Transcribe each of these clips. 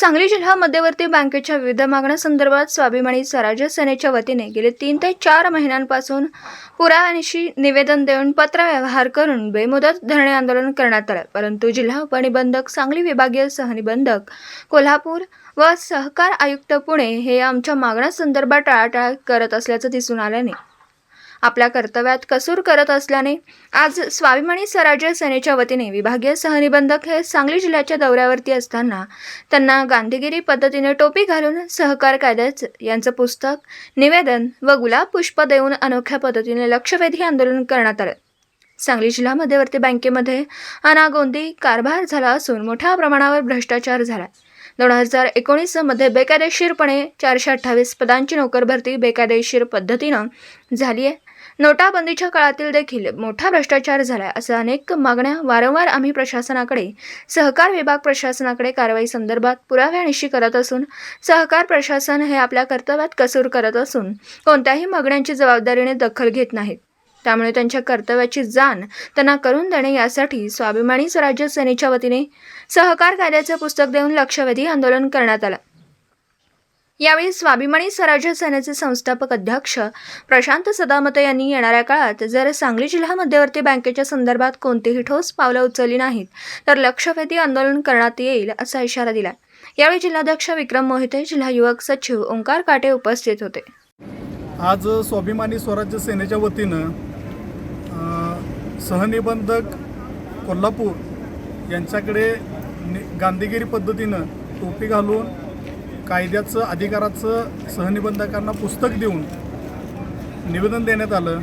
सांगली जिल्हा मध्यवर्ती बँकेच्या विविध मागण्यासंदर्भात स्वाभिमानी स्वराज्य सेनेच्या वतीने गेले तीन ते चार महिन्यांपासून पुराव्यानिशी निवेदन देऊन पत्रव्यवहार करून बेमुदत धरणे आंदोलन करण्यात आलं. परंतु जिल्हा उपनिबंधक सांगली विभागीय सहनिबंधक कोल्हापूर व सहकार आयुक्त पुणे हे आमच्या मागण्यासंदर्भात टाळाटाळ करत असल्याचं दिसून आल्याने आपल्या कर्तव्यात कसूर करत असल्याने आज स्वाभिमानी स्वराज्य सेनेच्या वतीने विभागीय सहनिबंधक हे सांगली जिल्ह्याच्या दौऱ्यावरती असताना त्यांना गांधीगिरी पद्धतीने टोपी घालून सहकार कायद्याचं यांचं पुस्तक निवेदन व गुलाब पुष्प देऊन अनोख्या पद्धतीने लक्षवेधी आंदोलन करण्यात आलं. सांगली जिल्हा मध्यवर्ती बँकेमध्ये अनागोंदी कारभार झाला असून मोठ्या प्रमाणावर भ्रष्टाचार झाला. दोन हजार एकोणीसमध्ये बेकायदेशीरपणे चारशे अठ्ठावीस पदांची नोकर भरती बेकायदेशीर पद्धतीनं झाली आहे. नोटाबंदीच्या काळातील देखील मोठा भ्रष्टाचार झाला असं अनेक मागण्या वारंवार आम्ही प्रशासनाकडे सहकार विभाग प्रशासनाकडे कारवाई संदर्भात पुराव्यानिशी करत असून सहकार प्रशासन हे आपल्या कर्तव्यात कसूर करत असून कोणत्याही मागण्यांची जबाबदारीने दखल घेत नाहीत. त्यामुळे त्यांच्या कर्तव्याची जाण त्यांना करून देणे यासाठी स्वाभिमानी स्वराज्य सेनेच्या वतीने सहकार कायद्याचे पुस्तक देऊन लक्षवेधी आंदोलन करण्यात आलं. यावेळी स्वाभिमानी स्वराज्य सेनेचे संस्थापक अध्यक्ष प्रशांत सदामते यांनी येणाऱ्या काळात जर सांगली जिल्हा मध्यवर्ती बँकेच्या संदर्भात कोणतीही ठोस पावलं उचलली नाहीत तर लक्षवेधी आंदोलन करण्यात येईल असा इशारा दिला. यावेळी जिल्हाध्यक्ष विक्रम मोहिते जिल्हा युवक सचिव ओंकार काटे उपस्थित होते. आज स्वाभिमानी स्वराज्य सेनेच्या वतीनं सहनिबंधक कोल्हापूर यांच्याकडे नि गांधीगिरी पद्धतीनं टोपी घालून कायद्याचं अधिकाराचं सहनिबंधकांना पुस्तक देऊन निवेदन देण्यात आलं.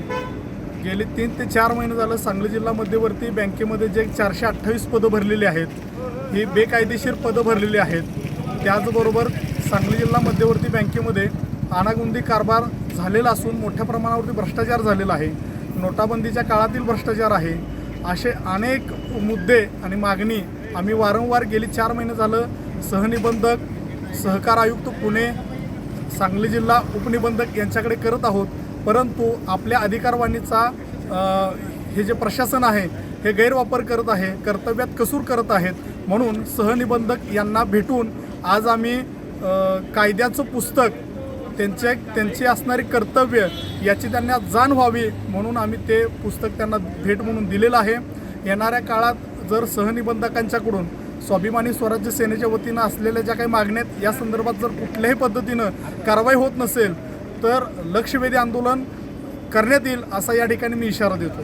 गेले तीन ते चार महिने झालं सांगली जिल्हा मध्यवर्ती बँकेमध्ये जे चारशे अठ्ठावीस पदं भरलेली आहेत ही बेकायदेशीर पदं भरलेली आहेत. त्याचबरोबर सांगली जिल्हा मध्यवर्ती बँकेमध्ये आणागुंदी कारभार झालेला असून मोठ्या प्रमाणावरती भ्रष्टाचार झालेला आहे. नोटाबंदीच्या काळातील भ्रष्टाचार आहे. असे अनेक मुद्दे आणि मागणी आम्ही वारंवार गेली चार महिने झालं. सहनिबंधक सहकार आयुक्त पुणे सांगली जिल्हा उपनिबंधक यांच्याकडे करत आहोत. परंतु आपल्या अधिकारवाणीचा हे जे प्रशासन आहे हे गैरवापर करत आहे कर्तव्यात कसूर करत आहेत. म्हणून सहनिबंधक यांना भेटून आज आम्ही कायद्याचं पुस्तक त्यांचे त्यांची असणारी कर्तव्य याची त्यांना जाण व्हावी म्हणून आम्ही ते पुस्तक त्यांना भेट म्हणून दिलेलं आहे. येणाऱ्या काळात जर सहनिबंधकांच्याकडून स्वाभिमानी स्वराज्य सेनेच्या वतीनं असलेल्या ज्या काही मागण्या आहेत या संदर्भात जर कुठल्याही पद्धतीनं कारवाई होत नसेल तर लक्षवेधी आंदोलन करण्यात येईल असा या ठिकाणी मी इशारा देतो.